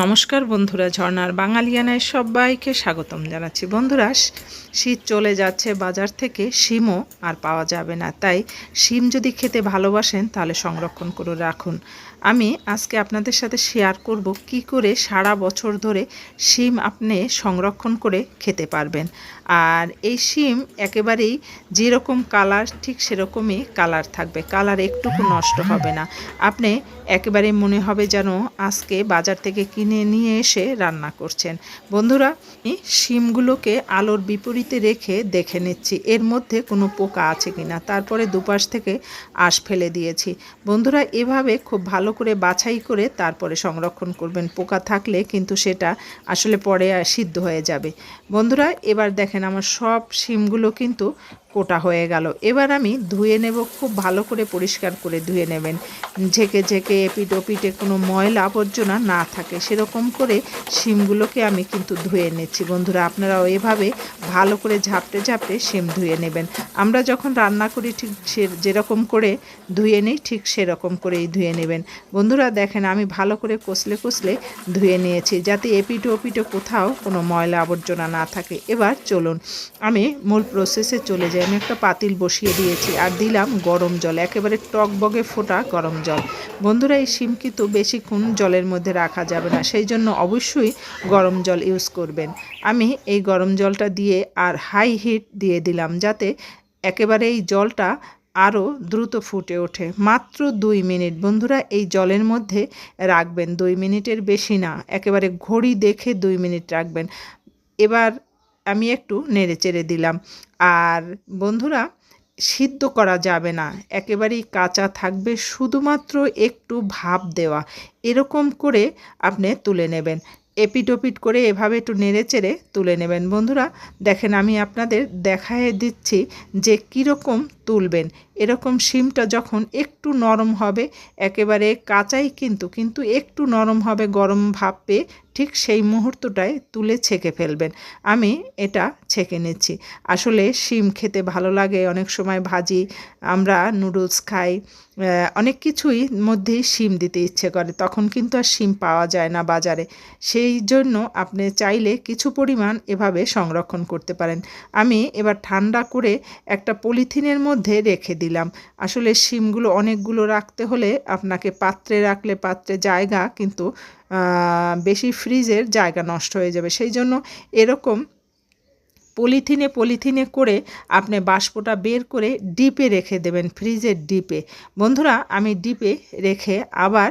নমস্কার বন্ধুরা ঝর্নার বাঙালিয়ানায় সবাইকে স্বাগতম জানাচ্ছি। বন্ধুরা, শীত চলে যাচ্ছে, বাজার থেকে শিমও আর পাওয়া যাবে না। তাই শিম যদি খেতে ভালোবাসেন, তাহলে সংরক্ষণ করে রাখুন। আমি আজকে আপনাদের সাথে শেয়ার করব কি করে সারা বছর ধরে শিম আপনি সংরক্ষণ করে খেতে পারবেন। আর এই শিম একেবারেই যেরকম কালার ঠিক সেরকমই কালার থাকবে। কালার একটুকু নষ্ট হবে না। আপনি একেবারে মনে হবে যেন আজকে বাজার থেকে কিনে নিয়ে এসে রান্না করছেন। বন্ধুরা শিমগুলোকে আলোর বিপরীতে রেখে দেখে নিচ্ছি। এর মধ্যে কোনো পোকা আছে কিনা? তারপরে দুপাশ থেকে আশ ফেলে দিয়েছি। বন্ধুরা, এভাবে খুব ভালো করে বাছাই করে তারপরে সংরক্ষণ করবেন। পোকা থাকলে কিন্তু সেটা আসলে পরে সিদ্ধ হয়ে যাবে। বন্ধুরা, এবার দেখেন আমার সব শিমগুলো কিন্তু কোটা হয়ে গেল। এবার আমি ধুয়ে নেব, খুব ভালো করে পরিষ্কার করে ধুয়ে নেবেন। ঝেঁকে ঝেঁকে এপিট ওপিটে কোনো ময়লা আবর্জনা না থাকে। সেরকম করে শিমগুলোকে আমি কিন্তু ধুয়ে নিচ্ছি। বন্ধুরা, আপনারাও এভাবে ভালো করে ঝাপটে ঝাপটে শিম ধুয়ে নেবেন। আমরা যখন রান্না করি ঠিক যেরকম করে ধুয়ে নিই, ঠিক সেরকম করেই ধুয়ে নেবেন। বন্ধুরা, দেখেন আমি ভালো করে কষলে কষলে ধুয়ে নিয়েছি যাতে এপিটো ওপিটো কোথাও কোনো ময়লা আবর্জনা না থাকে। এবার চলুন, আমি মূল প্রসেসে চলে যাই। আমি একটা পাতিল বসিয়ে দিয়েছি আর দিলাম গরম জল, একেবারে টকবগে ফোটা গরম জল। বন্ধুরা, এই শিম কিন্তু বেশিক্ষণ জলের মধ্যে রাখা যাবে না, সেই জন্য অবশ্যই গরম জল ইউজ করবেন। আমি এই গরম জলটা দিয়ে আর হাই হিট দিয়ে দিলাম যাতে একেবারে এই জলটা আরও দ্রুত ফুটে ওঠে। মাত্র দুই মিনিট, বন্ধুরা, এই জলের মধ্যে রাখবেন। দুই মিনিটের বেশি না, একেবারে ঘড়ি দেখে দুই মিনিট রাখবেন। এবার আমি একটু নেড়ে চেড়ে দিলাম। আর বন্ধুরা, সিদ্ধ করা যাবে না। একেবারেই কাঁচা থাকবে, শুধুমাত্র একটু ভাপ দেওয়া। এরকম করে আপনি তুলে নেবেন। এপিট ওপিট করে এভাবে একটু নেড়ে চেড়ে তুলে নেবেন। বন্ধুরা, দেখেন আমি আপনাদের দেখায় দিচ্ছি যে কীরকম তুলবেন। এরকম শিমটা যখন একটু নরম হবে, একেবারে কাঁচাই কিন্তু কিন্তু একটু নরম হবে গরম ভাব পেয়ে ঠিক সেই মুহূর্তটায় তুলে ছেঁকে ফেলবেন। আমি এটা ছেঁকে নিচ্ছি। আসলে শিম খেতে ভালো লাগে, অনেক সময় ভাজি, আমরা নুডলস খাই অনেক কিছুই মধ্যেই শিম দিতে ইচ্ছে করে, তখন কিন্তু আর শিম পাওয়া যায় না বাজারে। সেই জন্য আপনি চাইলে কিছু পরিমাণ এভাবে সংরক্ষণ করতে পারেন। আমি এবার ঠান্ডা করে একটা পলিথিনের মধ্যে রেখে দিলাম। আসলে শিমগুলো অনেকগুলো রাখতে হলে আপনাকে পাত্রে রাখলে পাত্রে জায়গা কিন্তু বেশি ফ্রিজের জায়গা নষ্ট হয়ে যাবে। সেই জন্য এরকম পলিথিনে পলিথিনে করে আপনি বাষ্পটা বের করে ডিপে রেখে দেবেন, ফ্রিজের ডিপে। বন্ধুরা, আমি ডিপে রেখে আবার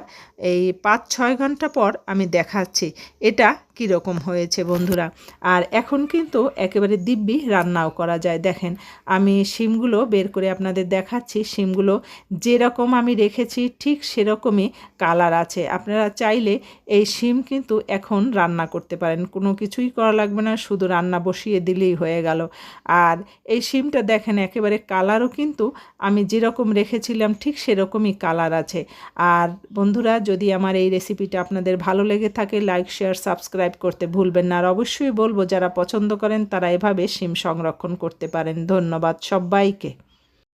এই পাঁচ ছয় ঘণ্টা পর আমি দেখাচ্ছি। এটা কীরকম হয়েছে বন্ধুরা? আর এখন কিন্তু একেবারে দিব্যি রান্নাও করা যায়। দেখেন, আমি শিমগুলো বের করে আপনাদের দেখাচ্ছি। শিমগুলো যেরকম আমি রেখেছি, ঠিক সেরকমই কালার আছে। আপনারা চাইলে এই শিম কিন্তু এখন রান্না করতে পারেন। কোনো কিছুই করা লাগবে না, শুধু রান্না বসিয়ে দিলেই হয়ে গেল। আর এই শিমটা দেখেন, একেবারে কালারও কিন্তু আমি যেরকম রেখেছিলাম, ঠিক সেরকমই কালার আছে। আর বন্ধুরা, যদি আমার এই রেসিপিটা আপনাদের ভালো লেগে থাকে, লাইক, শেয়ার, সাবস্ক্রাইব করতে ভুলবেন না। আর অবশ্যই বলব, যারা পছন্দ করেন, তারা এভাবে সিম সংরক্ষণ করতে পারেন। ধন্যবাদ সবাইকে।